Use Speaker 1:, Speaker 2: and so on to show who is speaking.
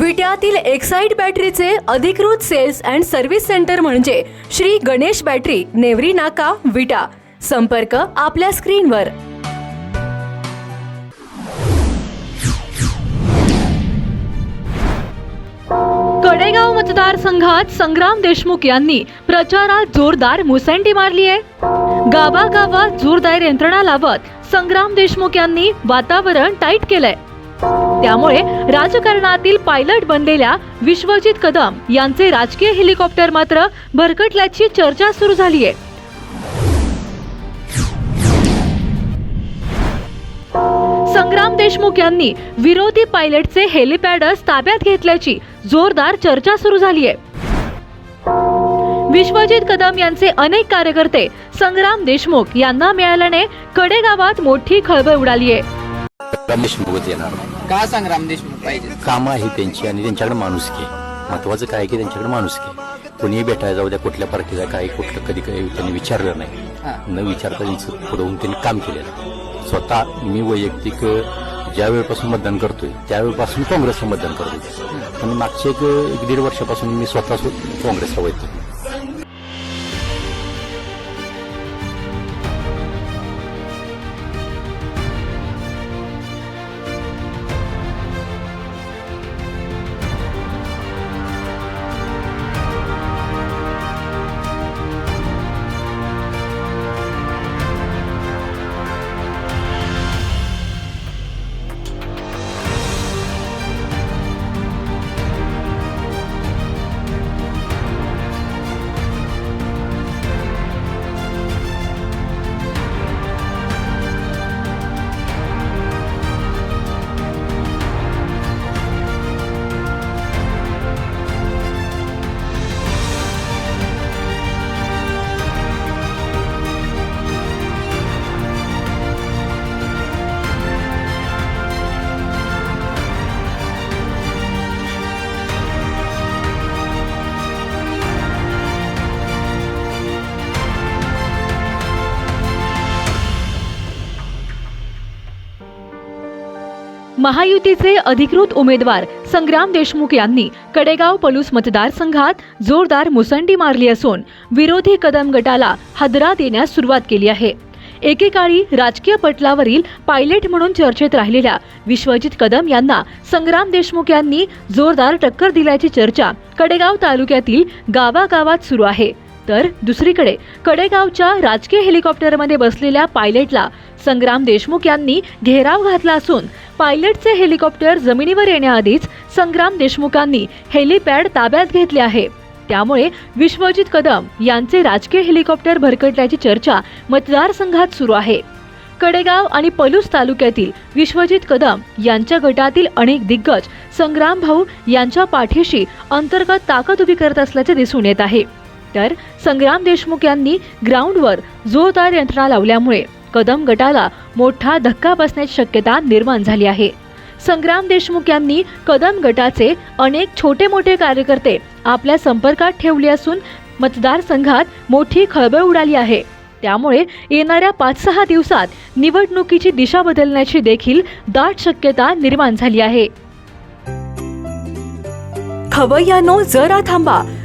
Speaker 1: विट्यातील Exide बॅटरीचे अधिकृत sales and service centre म्हणजे श्री गणेश बॅटरी नेवरी नाका विटा. संपर्क आपल्या स्क्रीनवर. कडेगाव मतदारसंघात संग्राम देशमुख यांनी प्रचारात जोरदार मुसंडी मारली आहे. गावागावात जोरदार यंत्रणा लावत संग्राम देशमुख यांनी वातावरण टाईट केलंय. त्यामुळे राजकारणातील पायलट बनलेल्या विश्वजित कदम यांचे राजकीय हेलिकॉप्टर मात्र भरकटल्याची चर्चा सुरू झाली आहे संग्राम देशमुख यांनी विरोधी पायलटचे हेलिपॅडर्स ताब्यात घेतल्याची जोरदार चर्चा सुरू झाली आहे विश्वजित कदम यांचे अनेक कार्यकर्ते संग्राम देशमुख यांना मिळाल्याने कडेगावात मोठी खळबळ उडाली आहे
Speaker 2: येणार
Speaker 3: का संग्राम देशमुख पाहिजे
Speaker 2: कामं आहे त्यांची आणि त्यांच्याकडे माणुसकी आहे. महत्वाचं काय की त्यांच्याकडे माणुसकी आहे. कोणीही भेटायला जाऊ द्या कुठल्या पार्टीचा काय कुठलं कधी काही त्यांनी विचारलं
Speaker 3: हा.
Speaker 2: नाही न विचारता त्यांचं पुढे होऊन त्यांनी काम केलेलं आहे. स्वतः मी वैयक्तिक ज्या वेळेपासून मतदान करतोय त्यावेळेपासून काँग्रेसला मतदान करतोय पण मागच्या एक एक दीड वर्षापासून मी स्वतः सु- काँग्रेसला वैतो
Speaker 1: महायुतीचे अधिकृत उमेदवार संग्राम देशमुख यांनी कडेगाव पलूस मतदारसंघात जोरदार मुसंडी मारली असून विरोधी कदम गटाला हादरा देण्यास सुरुवात केली आहे. एकेकाळी राजकीय पटलावरील पायलट म्हणून चर्चेत राहिलेल्या विश्वजित कदम यांना संग्राम देशमुख यांनी जोरदार टक्कर दिल्याची चर्चा कडेगाव तालुक्यातील गावागावात सुरू आहे. तर दुसरीकडे कडेगावच्या राजकीय हेलिकॉप्टरमध्ये बसलेल्या पायलटला संग्राम देशमुख यांनी घेराव घातला असून पायलटचे हेलिकॉप्टर जमिनीवर येण्याआधीच संग्राम देशमुखांनी हेलिपॅड ताब्यात घेतले आहे. त्यामुळे विश्वजित कदम यांचे राजकीय हेलिकॉप्टर भरकटल्याची चर्चा मतदारसंघात सुरू आहे. कडेगाव आणि पलूस तालुक्यातील विश्वजित कदम यांच्या गटातील अनेक दिग्गज संग्राम भाऊ यांच्या पाठीशी अंतर्गत ताकद उभी करत असल्याचे दिसून येत आहे. तर संग्राम देशमुख यांनी ग्राउंडवर जोरदार यंत्रणा लावल्यामुळे कदम गटाला मोठा धक्का बसण्याची शक्यता निर्माण झाली आहे. संग्राम देशमुख यांनी कदम गटाचे अनेक छोटे मोठे कार्यकर्ते आपल्या संपर्कात ठेवले असून मतदारसंघात मोठी खळबळ उडाली आहे. त्यामुळे येणाऱ्या पाच सहा दिवसात निवडणुकीची दिशा बदलण्याची देखील दाट शक्यता निर्माण झाली आहे. खवय्यानो जरा थांबा.